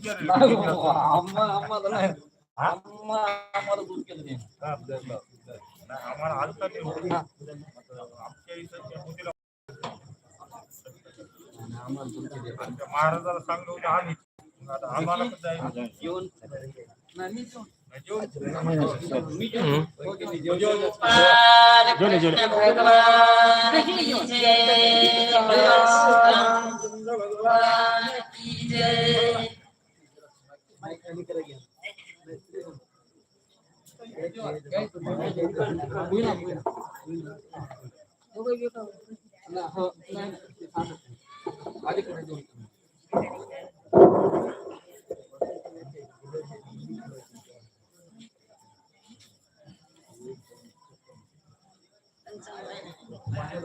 आम्हाला नाही. दूर केलं हा. नाही, आलता ते. आमच्या इथं महाराजाला सांगलं होतं आम्ही मग आता आम्हाला पण जायचं. जेवण नाही मी जेवण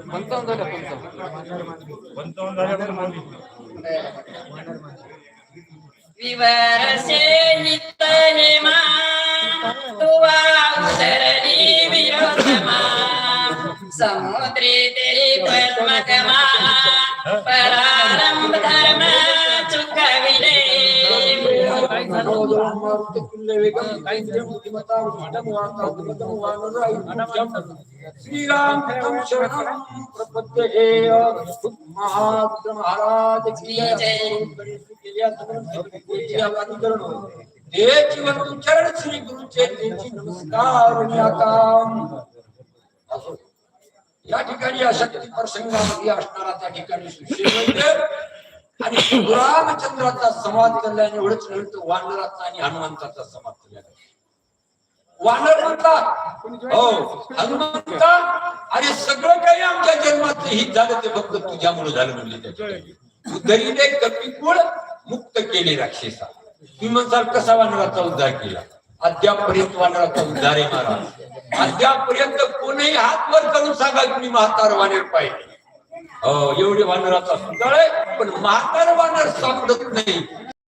पंचावन्न झालं पंचावन्न. पंचावन्न मग विवरसे नित हेमा तुवा उदरली विरोधमा समुद्री तेरी पद्मगमा परारंभ धर्म चुकविले श्रीराम प्रपद्ये महाराज महाराज की जय। हे जीवन चरण श्री गुरुचे त्यांची नमस्कार या ठिकाणी अशक्ती प्रसंगामध्ये असणारा त्या ठिकाणी सुशील आणि रामचंद्राचा संवाद केल्याने एवढंच नव्हे तर वानराचा आणि हनुमंताचा संवाद केल्याने वानर म्हणतात हो हनुमंता अरे सगळं काही आमच्या जन्मात हित झालं ते फक्त तुझ्यामुळे झालं म्हणले त्याच्या ठिकाणी. कपिकुळ मुक्त केले राक्षसा. तुम्ही म्हणसाल कसा वानराचा उद्धार केला. अद्यापर्यंत वानराचा उद्धार आहे. महाराज अद्यापर्यंत कोणीही हात वर करून सांगा तुम्ही म्हातार वानर पाहिजे हो एवढे वानराचा सुद्धा आहे पण म्हातार वानर सापडत नाही.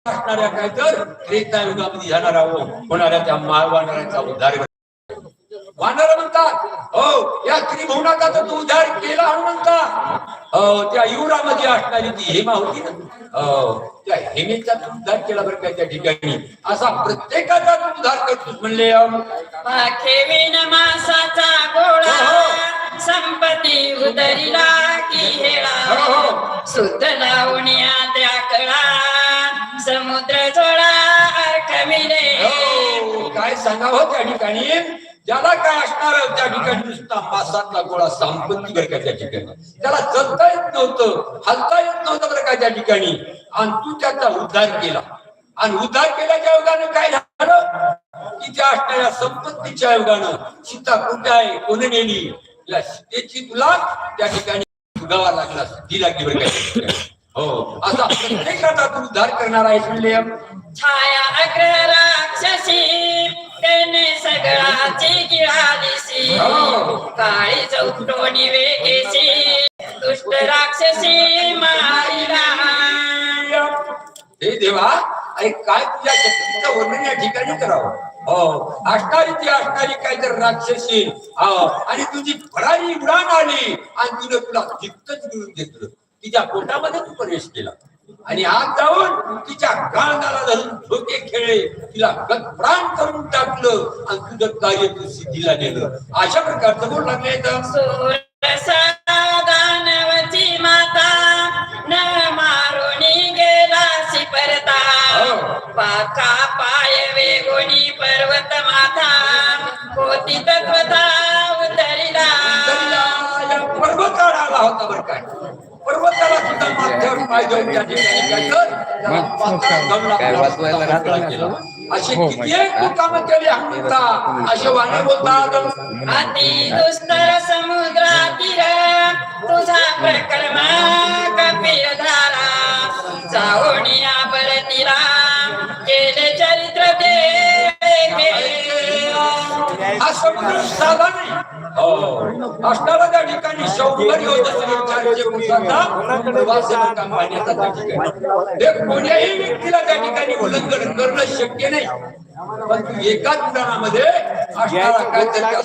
असणाऱ्या काय तर त्रेता युगामध्ये जाणारा होणाऱ्या त्या महावानराचा उद्धार वानर म्हणतात. हो या त्रिभुवनाचा तर तू उद्धार केला हनुमंता हो त्या युरामध्ये असणारी ती हेमा होती ना. हो त्या हेमेचा तू उद्धार केला बरं काय त्या ठिकाणी. असा प्रत्येकाचा तू उद्धार करतोस म्हणले मासाचा गोळा संपत्ती उदरिला की हेळा. सुद्ध लावण्या त्या कळा समुद्र जोडा हो, सांगावं त्या ठिकाणी. ज्याला काय असणार त्या ठिकाणी नुसता मासातला गोळा संपत्ती बरं का त्या ठिकाणी. त्याला चलता येत नव्हतं हलता येत नव्हतं बरं का त्या ठिकाणी. आणि तू त्याचा उद्धार केला. आणि उद्धार केल्याच्या योगानं काय झालं? की त्या असणाऱ्या संपत्तीच्या योगानं सीता कुठे आहे? कोण नेली? या सीतेची तुला त्या ठिकाणी भोगावा लागला. ती लागली बरं का हो. असा प्रत्येकाचा तू उद्धार करणार आहेस म्हणले छाया अग्र राक्षसी. त्याने सगळाची गिळालीसी काळी चौटोनी वेगेसी दुष्ट राक्षसी मारिला. हे देवा अरे काय तुझ्या शक्तीचं वर्णन या ठिकाणी करावं? हो असणारी ती असणारी काय तर राक्षसी. हो आणि तुझी फरारी उडान आली आणि तुला तुला जितकंच मिळून घेतलं तिच्या पोटामध्ये तू प्रवेश केला. आणि आत जाऊन तिच्या गाळाला धरून झोके खेळले तिला प्राण करून टाकलं आणि तुझं कार्य तू सिद्धीला नेलं. अशा प्रकारचं बोल लागले दानवची माता न मारुनी गेला परता पाका पाय वेगोनी पर्वत माथा होती तत्वता उतरिला. या पर्वताला आला होता बरं काय पाय देऊन त्या ठिकाणी किती काम असे बोलतात अति समुद्रा तुझा प्रकर्मा कपिल धारा जाओनिया परतीला केले चरित्र ते हा समुद्र साधा नाही असणारा त्या ठिकाणी शंभर योजन चारशे का पाण्याचा त्या ठिकाणी हे कोण्याही व्यक्तीला त्या ठिकाणी उल्लंघन करणं शक्य नाही. पण तू एकाच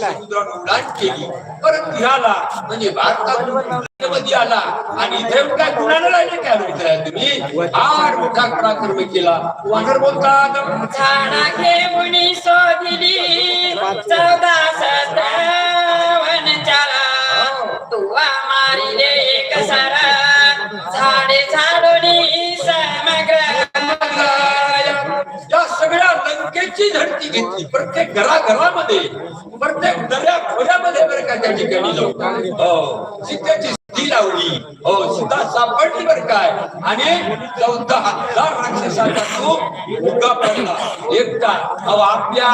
समुद्रात उड्डाण केली. परत ह्याला म्हणजे भारतातून मध्ये आला आणि इथे काय कुणाला राहिले काय मित्र तुम्ही? फार मोठा पराक्रम केला. वानर बोलतात झाडा घेऊन शोधिली चौदा सत्रवन चाला तुवा मारिले एक सारा झाडे झाडोनी लंकेची झडती घेतली. प्रत्येक घराघरामध्ये प्रत्येक दर्या खोऱ्यामध्ये बरं का त्या ठिकाणी जाऊ. हो. ती लावली हो सुद्धा सापडली बरं काय? आणि चौदा हजार राक्षसाचा तो उगा पडला. एकटा. अहो आपल्या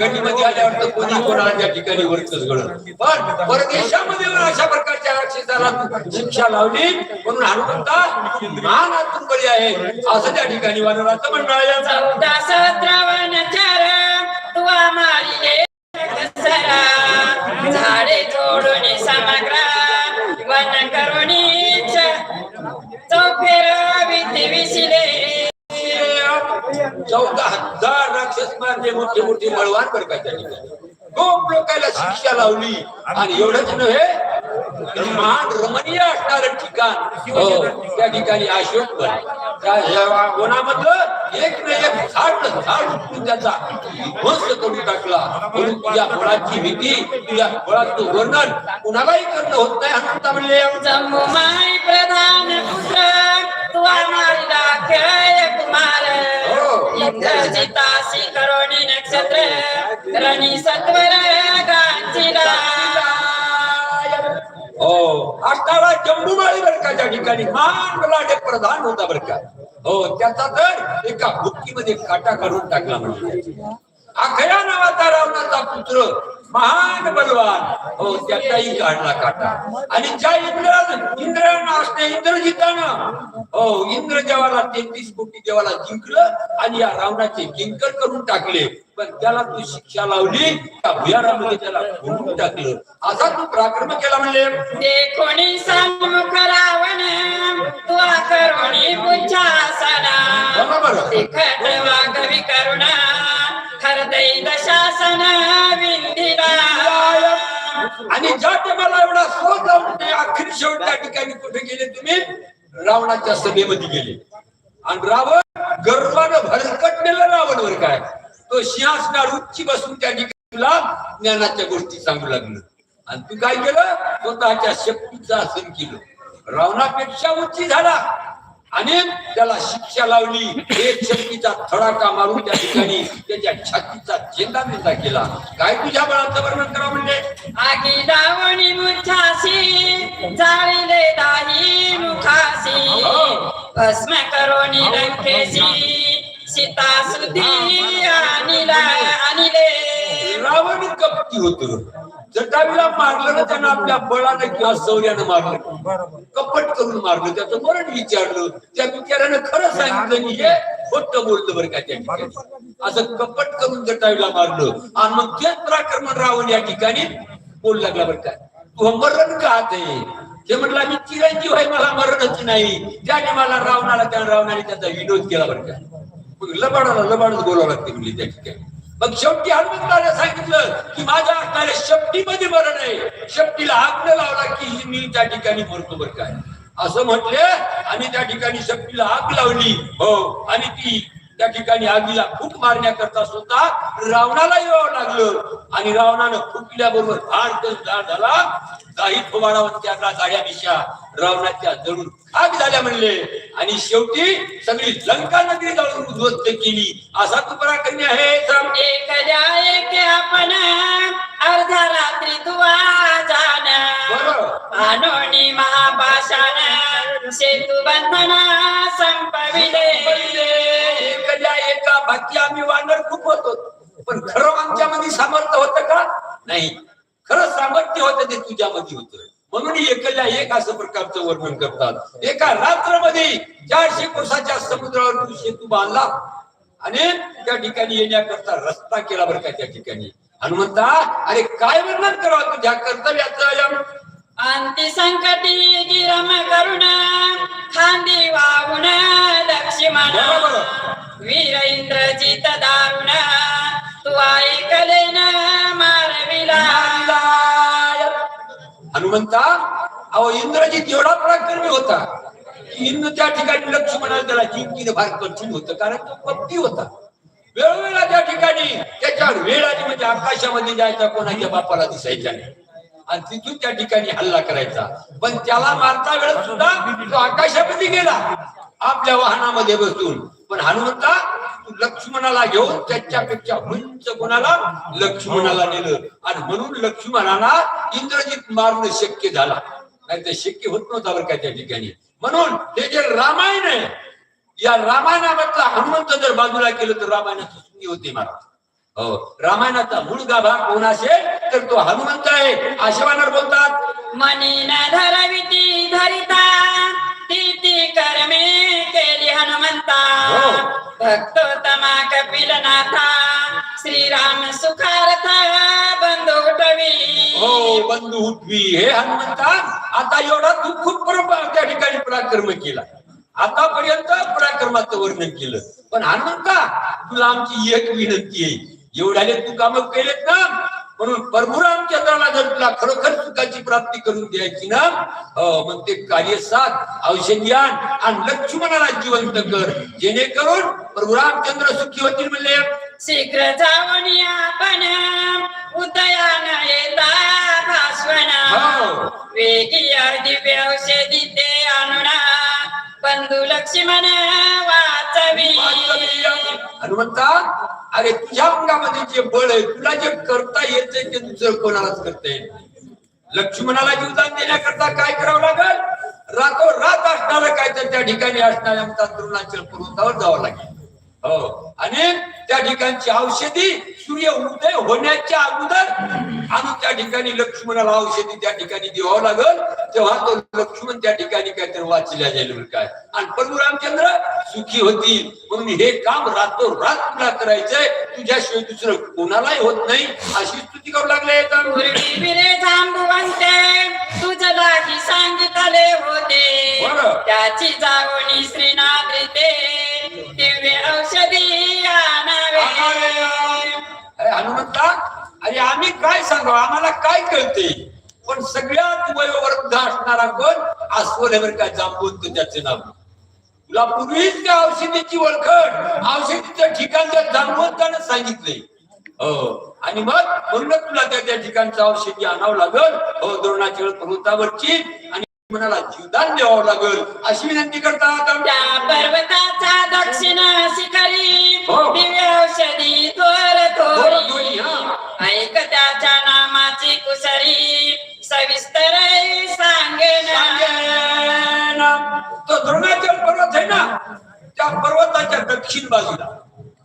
गणीमध्ये आल्यावर तर कोणी कोणाच्या ठिकाणी वरच घडत पण परदेशामध्ये अशा प्रकारच्या राक्षसाला शिक्षा लावली म्हणून हनुमंता महान आतून बळी आहे. असं त्या ठिकाणी वानराचं म्हणणं आहे. मोठे मोठे बळवान बरं का त्या ठिकाणी खूप लोकांना शिक्षा लावली. आणि एवढंच नव्हे महान रमणीय असणार ठिकाण हो त्या ठिकाणी अशोक वनामधलं एक न एक झाड झाड उपटून त्याचा ध्वंस करून टाकला. म्हणून तुझ्या भीती तुझ्या फळाचं वर्णन कुणालाही करणं होत नाही. हनुमंता म्हणले प्रधान कुमार. इंद्रजितासी करोनी नक्षत्र रणी सत्वर गांजीला हो असणारा जम्बूमाळी बर का त्या ठिकाणी मान बलाढ्य प्रधान होता बर का? हो त्याचा तर एका बुक्कीमध्ये काटा काढून टाकला म्हणजे अखया नावाचा रावणाचा पुत्र महान बलवान. हो त्याचाही काढला काटा. आणि ज्या इंद्र इंद्रानं असणे इंद्रजितानं. हो इंद्र देवाला तेहतीस कोटी देवाला जिंकलं आणि या रावणाचे किंकर करून टाकले. पण त्याला तू शिक्षा लावली त्या भुयारामध्ये त्याला फोडून टाकलं. असा तू पराक्रम केला म्हणले देखोनी सन्मुख रावण तुवा करोनी पुच्छासना बरोबर. वागवी करुणा हृदय दशासन. विंदिला आणि ज्या टायमाला एवढा स्रोत लावून अखेर शेवट त्या ठिकाणी कुठे गेले तुम्ही? रावणाच्या सभेमध्ये गेले. आणि रावण गर्वानं भरकटलेला रावण वर काय? तो सिंहासनावर उच्ची बसून त्या ठिकाणी तुला ज्ञानाच्या गोष्टी सांगू लागलं. आणि तू काय केलं? स्वतःच्या शक्तीचं आसन केलं. रावणापेक्षा उच्ची झाला. आणि त्याला शिक्षा लावली. एक शक्तीचा थडाका मारून त्या ठिकाणी त्याच्या छातीचा चेंदा मेंदा केला. काय तुझ्या बळाचं वर्णन करा म्हणजे आगी दावणी मुछासी जाळीले दाही मुखासी. भस्म करोनी लंकेशी सीता सुधी अनिला अनिले रावण कपटी होतो. जटावीला मारलं ना त्यानं आपल्या बळानं किंवा शौर्यानं मारलं. कपट करून मारलं. त्याचं मरण विचारलं. त्या बिचाऱ्यानं खरं सांगितलं हे खोटं बोललं बरं का त्या ठिकाणी असं कपट करून जटावीला मारलं. आणि मग तेच पराक्रमण रावण या ठिकाणी बोल लागला बरं काय तू मरण का आहे ते म्हटलं मी चिरंजीव आहे मला मरणच नाही. त्याने मला रावणाला त्या रावणाने त्याचा विनोद केला बरं का? मग लबाडाला लबाडच बोलावं लागते म्हणजे त्या ठिकाणी. मग शेवटी हनुमंताने सांगितलं की माझ्या असणाऱ्या शेपटीमध्ये मरण आहे. शेपटीला आग न लावला की मी त्या ठिकाणी मरतो बरं काय असं म्हटले आणि त्या ठिकाणी शेपटीला आग लावली. हो. आणि ती त्या ठिकाणी आगीला फूक मारण्याकरता स्वतः रावणाला यावं लागलं. आणि रावणानं फार झाड झाला. काही थोबाडावर त्याला गाड्या दिशा रावणाच्या जळून खाक झाल्या म्हणले. आणि शेवटी सगळी लंका नगरी जाळून उद्ध्वस्त केली. असा तू पराक्रमी आहे. एक आपण अर्धा रात्री तुवा सेतू बंधना संपविले. बाकी आम्ही वानर खूप होतो. पण खरं आमच्यामध्ये सामर्थ्य होतं का? नाही. खरं सामर्थ्य होतं ते तुझ्यामध्ये होतं. म्हणून एकल्या एक असं प्रकारचं वर्णन करतात. एका रात्रमध्ये चारशे कोसाच्या समुद्रावर तू सेतू बांधला आणि त्या ठिकाणी येण्याकरता रस्ता केला बरं का त्या ठिकाणी. हनुमंता अरे काय वर्णन करावं तुझ्या कर्तव्याचं अंती संकटी गिरम करुण खांदी वाहून लक्ष्मण. वीर इंद्रजित दारुण ऐकलेन मारविला हनुमंता अहो इंद्रजित एवढा पराक्रमी होता की इंद्र त्या ठिकाणी लक्ष्मणाला त्याला जिंकीने फार कठीण होतं कारण तो पत्ती होता. वेळोवेळा त्या ठिकाणी त्याच्यावर वेळ आली म्हणजे आकाशामध्ये जायचा कोणाच्या बापाला दिसायचा नाही. आणि तिथून त्या ठिकाणी हल्ला करायचा. पण त्याला मारता वेळ सुद्धा तो आकाशामध्ये गेला. आपल्या वाहनामध्ये बसून. पण हनुमंता तू लक्ष्मणाला घेऊन त्याच्यापेक्षा उंच कोणाला? लक्ष्मणाला नेलं. आणि म्हणून लक्ष्मणाला इंद्रजित मारणं शक्य झाला. नाही ते शक्य होत नव्हता बरं का त्या ठिकाणी. म्हणून हे जे रामायण आहे या रामायणामधला हनुमंत जर बाजूला केलं तर रामायणाची सुंदी होते महाराज. हो रामायणाचा मूळ गाभा कोण असेल तर तो हनुमंत आहे. आशेवानार बोलतात मनी धरविती धरिता. ती ती कर्मे केली हनुमंता। हो. भक्तोत्तमा कपिल नाथा। श्रीराम सुखार्थ बंधू हो बंधू उठवी। हे हनुमंता आता एवढा तू खूप त्या ठिकाणी पराक्रम केला. आतापर्यंत पराक्रमाचं वर्णन केलं. पण हनुमंता तुला आमची एक विनंती आहे. एवढ्याने तू काम केलेत ना म्हणून परभुराम चंद्राला जर तुला खरोखर सुखाची प्राप्ती करून द्यायची ना? अं, मग ते कार्य साथ औषधी आण लक्ष्मणाला जिवंत कर. जेणेकरून परभुरामचंद्र सुखी होतील म्हणले. शीघ्र जाऊन आपण उदयान येता भास्वन. हो. वेगी औषधी ते आणुना बंधू लक्ष्मण वाचवी. हनुमंता अरे तुझ्या अंगामध्ये जे बळ आहे तुला जे करता येते ते दुसरं कोणालाच करता येत लक्ष्मणाला जीवदान देण्याकरता काय करावं लागेल? रातो रात असणारं काय तर त्या ठिकाणी असणाऱ्या आमचा पर्वतावर जावं लागेल. हो. आणि त्या ठिकाणची औषधी सूर्य उदय होण्याच्या अगोदर आणि त्या ठिकाणी लक्ष्मणाला औषधी त्या ठिकाणी द्यावं लागल तेव्हा तो लक्ष्मण त्या ठिकाणी काहीतरी वाचल्या जाईल काय? आणि प्रभू रामचंद्र सुखी होतील. म्हणून हे काम रातोरात तुला करायचंय. तुझ्याशिवाय दुसरं कोणालाही होत नाही. अशी स्तुती करू लागले तुझला सांगितले होते. त्याची जावणी श्रीनाथ औषधी अरे हनुमंता अरे आम्ही काय सांगू? आम्हाला काय कळते? पण सगळ्यात वयोवृद्ध असणारा कोण? आसवर काय जांबून त्याचे नाव. तुला पूर्वीच त्या औषधीची ओळखण. औषधीचं ठिकाण त्या जांबवंतानं सांगितले. हो. आणि मग म्हणून तुला त्या त्या ठिकाणचं औषधी आणावं लागल. हो द्रोणाचळ पर्वतावरची आणि मनाला जीवदान द्यावं लागल अशी विनंती करतात त्या पर्वताचा दक्षिण शिखरी हो. दिव्य औषधी थोर. ऐक त्याच्या नामाची कुसरी सविस्तर सांगेन. तो द्रोणाचल पर्वत आहे ना त्या पर्वताच्या दक्षिण बाजूला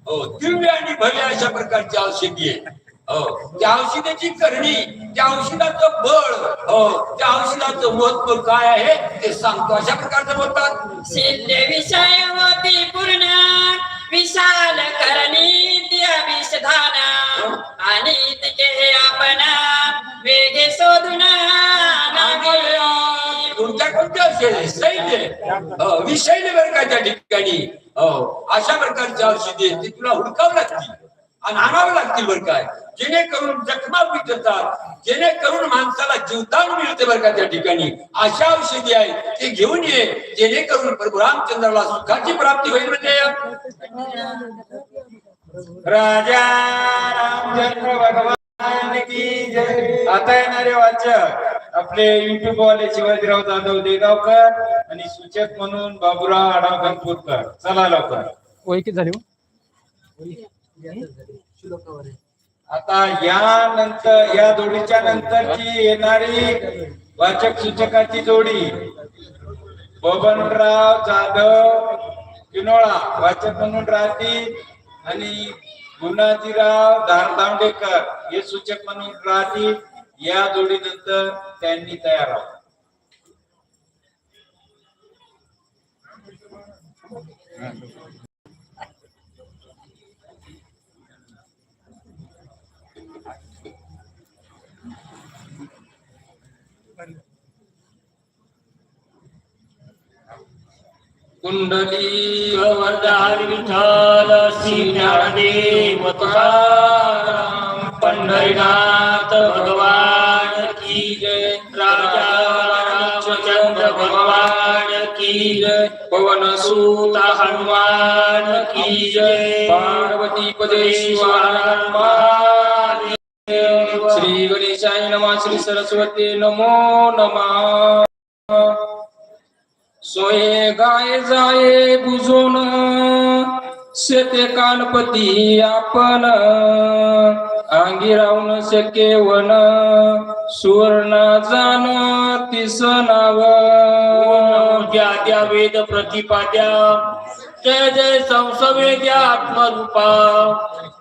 हो दिव्य आणि भव्य अशा प्रकारची औषधी आहे त्या औषधाची करणी त्या औषधाचं बळ हो त्या औषधाचं महत्त्व काय आहे ते सांगतो. अशा प्रकारचं बोलतात. शिल्य विषय होती पूर्ण विशाल करणी त्या विषधान आणि तिके आपण वेगे शोधून. कोणत्या कोणत्या असेल सैन्य विषय बरं का त्या ठिकाणी अशा प्रकारची औषधी ती तुला हुडकावं लागतील. आणावं लागतील बरं काय. जेणेकरून जखमा पिटतात जेणेकरून माणसाला जीवदान मिळते बरं का त्या ठिकाणी. अशा औषधी आहेत ते घेऊन ये. जेणेकरून प्रभू रामचंद्राला सुखाची प्राप्ती होईल म्हणजे. राजा रामचंद्र भगवान की जय. आता येणारे वाचक आपले युट्यूब वाले शिवाजीराव जाधव देगावकर आणि सूचक म्हणून बाबुराव आढाव गणपूरकर. चला लवकर. किती झाली हो? आता या नंतर या जोडीच्या नंतरची येणारी वाचक सूचकाची जोडी. बबनराव जाधव किनोळा वाचक म्हणून राहतील. आणि गुणाजीराव धारदावडेकर हे सूचक म्हणून राहतील. या जोडीनंतर त्यांनी तयार आहोत. कुंडली गोवर्धन विठाल श्री तुकाराम पंढरीनाथ भगवान की जय राजा रामचंद्र भगवान की जय पवन सूत हनुमान की जय पार्वती पदेश्वर हनुमान श्री गणेशाय नमः श्री सरस्वती नमो नमः. सोये गाय जाये बुजोन शेते कानपती आपण. अंगी राहून शके वन सुवर्ण जाण तिस नाव. ज्या वेद प्रतिपाद्या. जय जय संसवेद्या आत्मरूपा.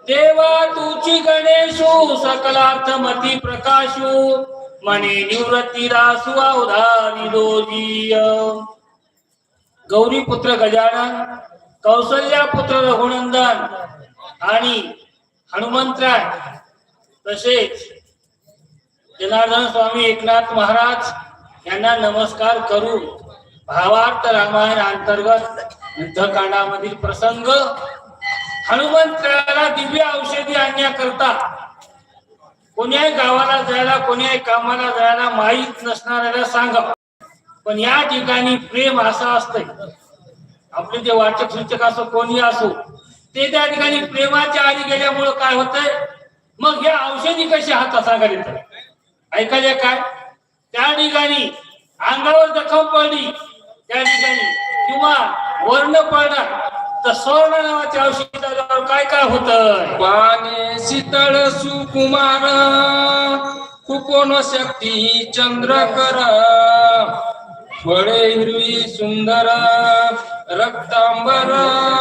देवा तुची गणेशू सकलार्थ मती प्रकाशू. मने निवृत्ती रासु अवधारी गौरी पुत्र गजानन कौसल्या पुत्र रघुनंदन आणि हनुमंतराय तसेच जनार्दन स्वामी एकनाथ महाराज यांना नमस्कार करून भावार्थ रामायण अंतर्गत युद्धकांडामधील प्रसंग हनुमंतराला दिव्य औषधी आणण्याकरता कोण्याही गावाला जायला कोण्याही कामाला जायला माहीत नसणाऱ्याला सांगा पण या ठिकाणी प्रेम असं असतंय. आपले जे वाचक सूचक असो कोणी असो ते त्या ठिकाणी प्रेमाच्या आधी गेल्यामुळं काय होतंय? मग या औषधी कशी हातात सांगायला येतात ऐकायला काय? त्या ठिकाणी अंगावर जखम पडली त्या ठिकाणी. किंवा वर्ण पडला तर स्वर्ण नावाच्या औषधी झाल्यावर काय काय होत पाने शीतळ सुकुमार कुपोन शक्ती चंद्रकर फळे हिरवी सुंदर रक्तांबर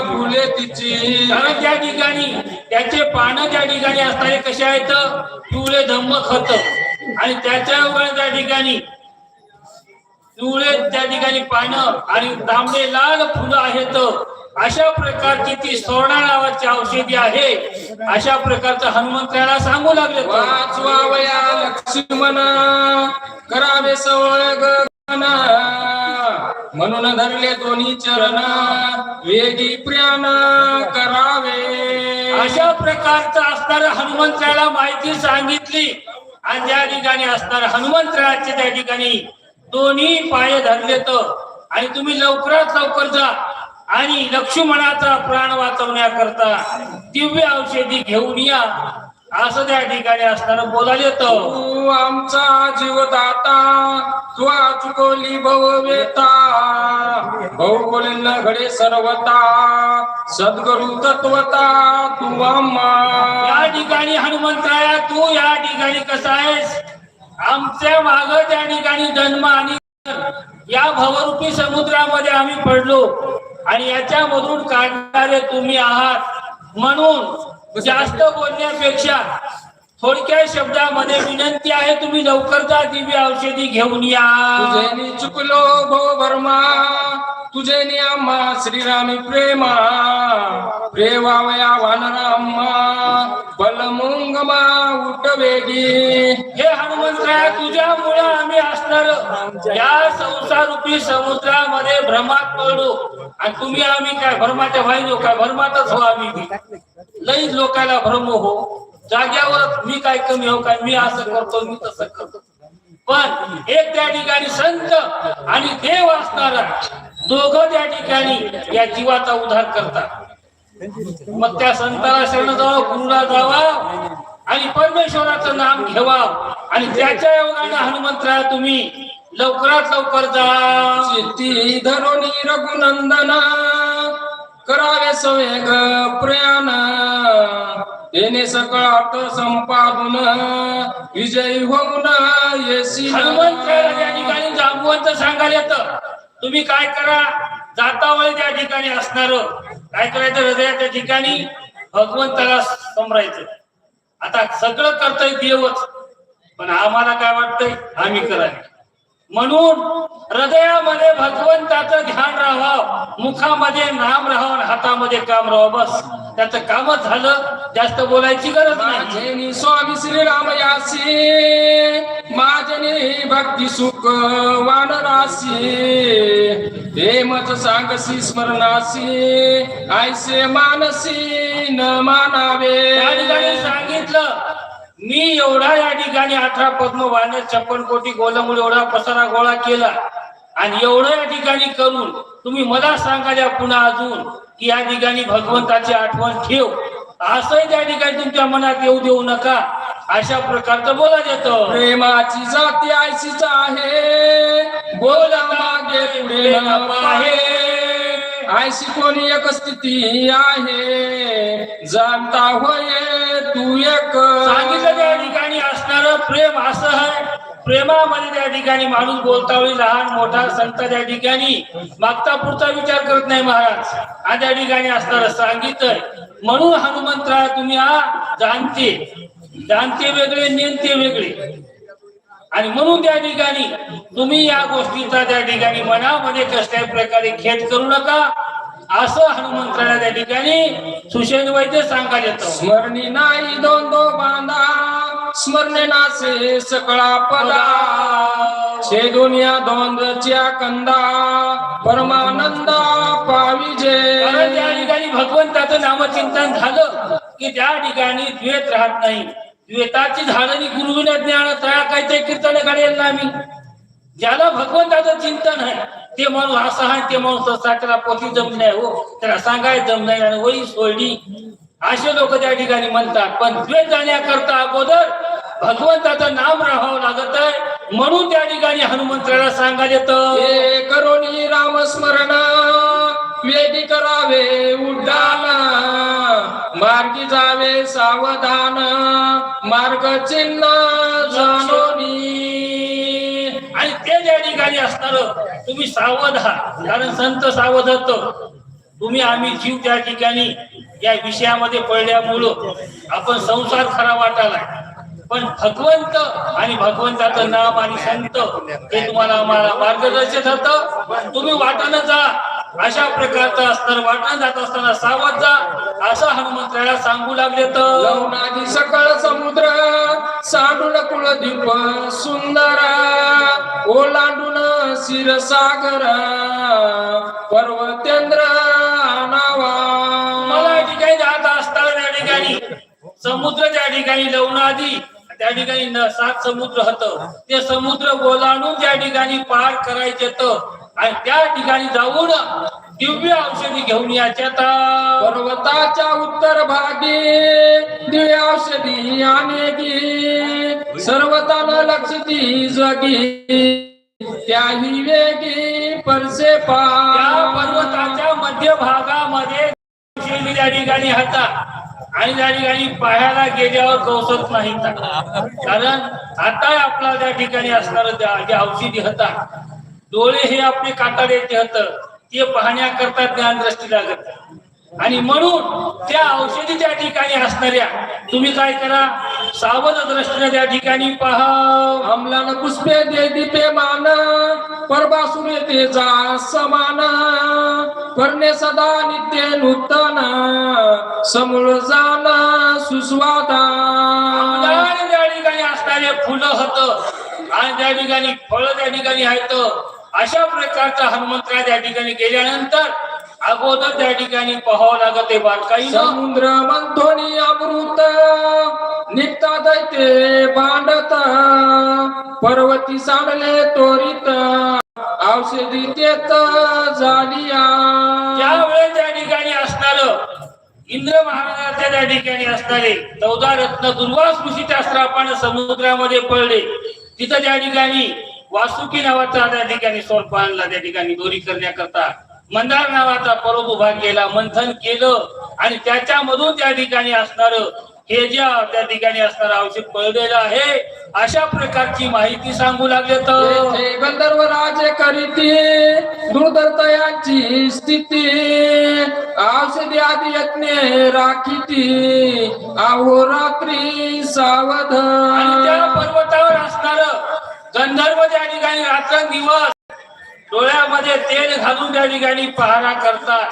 फुले तिची. कारण त्या ठिकाणी त्याचे पानं त्या ठिकाणी असणारे कसे आहेत? पिवळे धम्म खत. आणि त्याच्यावर त्या ठिकाणी पिवळे त्या ठिकाणी पानं आणि तांबडे लाल फुलं आहेत. अशा प्रकारची ती सोना नावाची औषधी आहे. अशा प्रकारचं हनुमंताला सांगू लागले. वाचवावया लक्ष्मण करावे सवय म्हणून धरले दोन्ही चरण वेगी प्रियान करावे. अशा प्रकारचं असणारं हनुमंतराला माहिती सांगितली. आणि त्या ठिकाणी असणार हनुमंतराचे त्या ठिकाणी दोन्ही पाय धरले तर आणि तुम्ही लवकरात लवकर जा. आणि लक्ष्मणाचा प्राण वाचवण्याकरता दिव्य औषधी घेऊन या. असं त्या ठिकाणी असणार बोलायला येतं. तू आमचा जीवदाता तू चुकवली भववेता. भौगोलिन घडे सर्वता सद्गुरु तत्वता तू आम्हा. या ठिकाणी हनुमंतराया तू या ठिकाणी कसा आहेस? आमच्या माग त्या ठिकाणी जन्म आणि या भवरूपी समुद्रामध्ये आम्ही पडलो आणि याच्यामधून काढणारे तुम्ही आहात म्हणून जास्त बोलण्यापेक्षा थोडक्या शब्दामध्ये विनंती आहे तुम्ही लवकर जा दिव्य औषधी घेऊन या. चुकलो भो भरमा तुझेनी आम्हा श्रीरामी प्रेमा. प्रेवावया वानराम्मा बलमुंगमा उठवेगी. हे हनुमंतराया तुझ्यामुळं आम्ही असणार. या संसारूपी समुद्रामध्ये भ्रमात पडलो आणि तुम्ही आम्ही काय भ्रमाच्या व्हायचो काय भ्रमातच हो आम्ही. लई लोकांना भ्रम हो. जाग्यावर मी काय कमी हो काय? मी असं करतो मी तसं करतो. पण एक त्या ठिकाणी संत आणि देव असणारा दोघं त्या ठिकाणी या जीवाचा उद्धार करतात. मग त्या संताला शरण जावा गुरुला जावा आणि परमेश्वराचं नाम घेवा आणि त्याच्या योगाने हनुमंतराय तुम्ही लवकरात लवकर जा. चित्ती धरुणी रघुनंदन करावे सवेग प्रयाण. येणे सकळ अट संपादून. विजयी होऊन येसी हनुमंतरायाला त्या ठिकाणी जागवंत सांगायला येत. तुम्ही काय करा? जाता वय त्या ठिकाणी असणार. काय करायचं? हृदयाच्या ठिकाणी भगवंताला समरायचं. आता सगळं करतोय देवच. पण आम्हाला काय वाटतंय? आम्ही करायला म्हणून हृदयामध्ये भगवंताचं ध्यान राहावं. मुखामध्ये नाम राहावं हातामध्ये काम राहावं. बस. त्याचं कामच झालं. जास्त बोलायची गरज नाही. स्वामी श्रीराम यासी माझे भक्ती सुख वानरासी प्रेमच सांगसी स्मरणासी आयसे मानसी न मानावे. सांगितलं मी एवढा या ठिकाणी अठरा पद्म वानर छप्पन कोटी गोलमुळे एवढा पसारा गोळा केला. आणि एवढं या ठिकाणी करून तुम्ही मला सांगा द्या पुन्हा अजून की या ठिकाणी भगवंताची आठवण ठेव. असंही त्या ठिकाणी तुमच्या मनात येऊ देऊ नका. अशा प्रकारचं बोला येतं. प्रेमाची जाती आयसीच आहे. बोला मागे पुढे पाहे. आयशी कोणी एक स्थिती आहे. जाणता होय तू एक. सांगितलं त्या ठिकाणी असणार प्रेम असं आहे. प्रेमामध्ये त्या ठिकाणी माणूस बोलतावळी लहान मोठा संत त्या ठिकाणी. मागता पुढचा विचार करत नाही महाराज. हा त्या ठिकाणी असणार सांगितलं. म्हणून हनुमंतराय तुम्ही हा जाणते. जाणते वेगळे नेमते वेगळे. आणि म्हणून त्या ठिकाणी तुम्ही या गोष्टीचा त्या ठिकाणी मनामध्ये कसल्याही प्रकारे खेद करू नका. असं हनुमंतराला त्या ठिकाणी सुशेन वैद्य सांगा येतं. स्मरणी नाही दोन दो बांधा स्मरणे नासे सकळा पदा. छे दुनिया दोंदच्या कंदा परमानंदा पाविजे त्या ठिकाणी भगवंताचं नामचिंतन झालं की त्या ठिकाणी द्वेत राहत नाही. द्वेताची झाडानी गुरुविना ज्ञान तया काय ते कीर्तन काढेल ना आम्ही ज्याला भगवंताचं चिंतन आहे ते माणूस असा आहे ते माणूस तसा त्याला पोथी जम नाही हो. त्याला सांगाय जम नाही आणि वही सोडली. असे लोक त्या ठिकाणी म्हणतात पण द्वेत जाण्याकरता अगोदर भगवंताचं नाम राहावं लागत आहे. म्हणून त्या ठिकाणी हनुमंताला सांगायला येत. करोनी रामस्मरण वेदी करावे उड्डाण. मार्गी जावे सावधान. मार्ग चिन्ह जाणोनी. आणि ते ज्या ठिकाणी असणार तुम्ही सावध आहात कारण संत सावध होतो. तुम्ही आम्ही जीव त्या ठिकाणी या विषयामध्ये पडल्यामुळं आपण संसार खरा वाटायला पण भगवंत आणि भगवंताचं नाम आणि संत हे तुम्हाला आम्हाला मार्गदर्शक होतं. तुम्ही वाटानं जा. अशा प्रकारचं असणार वाटण जात असताना सावध जा. असं हनुमंताला सांगू लागले तर? लवणादी सकळ समुद्र सांडून कुळदीप सुंदर. ओलांडून क्षीरसागर पर्वतेंद्र नावा. मला ठिकाणी जात असताना त्या ठिकाणी समुद्र त्या ठिकाणी लवणादी त्या ठिकाणी सात समुद्र होत. ते समुद्र ओलांडून त्या ठिकाणी पार करायचे तर आणि त्या ठिकाणी जाऊन दिव्य औषधी घेऊन याच्यात पर्वताच्या उत्तर भागी दिव्य औषधी अनेकी सर्वतान लक्ष ती जगी त्याही वेगी परसे पा. पर्वताच्या मध्य भागामध्ये औषधी त्या ठिकाणी होता. आणि त्या ठिकाणी पाहायला गेल्यावर कौसत नाही. कारण आता आपला त्या ठिकाणी असणार जे औषधी होता. डोळे हे आपले काटाळ्याचे होत. ते पाहण्याकरता ज्ञानदृष्टी लागत आणि म्हणून त्या औषधी त्या ठिकाणी असणाऱ्या तुम्ही काय करा सावध दृष्टीने त्या ठिकाणी पहा. अमलान पुष्पे दे दीपे मान परबासुरे येते जा समान. करणे सदा नित्य नूतन समूळ जाण सुस्वादा. त्या ठिकाणी असणारे फुलं होत आणि त्या ठिकाणी फळ त्या ठिकाणी आहेत अशा प्रकारचा हनुमंतरा त्या ठिकाणी गेल्यानंतर अगोदर त्या ठिकाणी पाहावं लागत आहे बारकाई समुद्र मंथोनी अमृत निघता दैते बांडत पर्वती सांडले तोरित औषधी तेत झालिया त्यावेळेस त्या ठिकाणी असणार इंद्र महाराजाच्या त्या ठिकाणी असणारे चौदा रत्न दुर्वास ऋषीच्या श्रापाने समुद्रामध्ये पडले. तिथं त्या ठिकाणी वासुकी नावाचा त्या ठिकाणी सोरपानला त्या ठिकाणी दोरी करण्याकरता मंदार नावाचा पर्वत उभा केला मंथन केलं आणि त्याच्यामधून त्या ठिकाणी असणार हे ज्या त्या ठिकाणी असणार औषध पळलेलं आहे अशा प्रकारची माहिती सांगू लागले तर. गंधर्व राजे करीती दुर्दर्तयांची स्थिती औषधी आदी यज्ञ राखीती अहोरात्री सावध. आणि त्या पर्वतावर असणार रात्रंदिवस डोळ्यामध्ये तेल घालून त्या ठिकाणी पहारा करतात.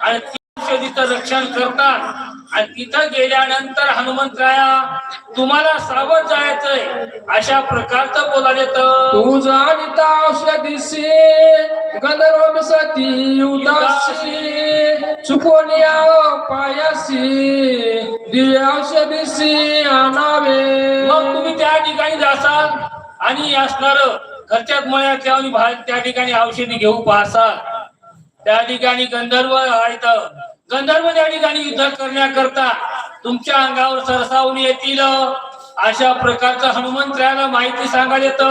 आणि औषधीचं रक्षण करतात. आणि तिथं गेल्यानंतर हनुमंतराया तुम्हाला सावध जायचंय. अशा प्रकारचं बोलायला येतं. तू जाणीता औषधीसी गंधर्व सती उदासी चुकोनिया पायासी दिव्य औषधीसी आणावे. मग तुम्ही त्या ठिकाणी जासाल आणि असणार घरच्यात मळ्यात आणि बाहेर त्या ठिकाणी औषधी घेऊ पाहसा. त्या ठिकाणी गंधर्व आहेत. गंधर्व त्या ठिकाणी युद्ध करण्याकरता तुमच्या अंगावर सरसावून येतील. अशा प्रकारचं हनुमंतरायाला माहिती सांगायला येत.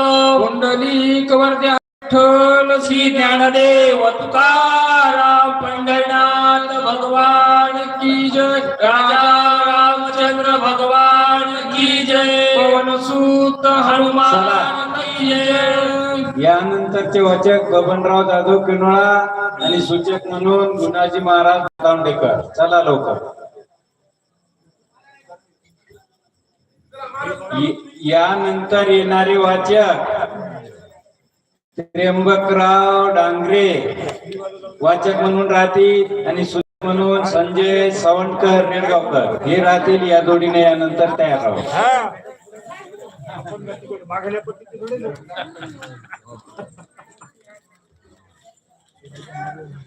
कुंडली कवर्द्या ठल श्री ज्ञानदेव तुकाराम पंढरनाथ भगवान की जय. त्यानंतरचे वाचक बबनराव जाधव किनोळा आणि सूचक म्हणून गुणाजी महाराज तांडेकर चला लवकर. यानंतर येणारे वाचक त्र्यंबकराव डांगरे. वाचक म्हणून राहतील आणि सूचक म्हणून संजय सावंतकर निळगावकर हे राहतील या जोडीने यानंतर तयार राहू मागल्या पद्धतीकडे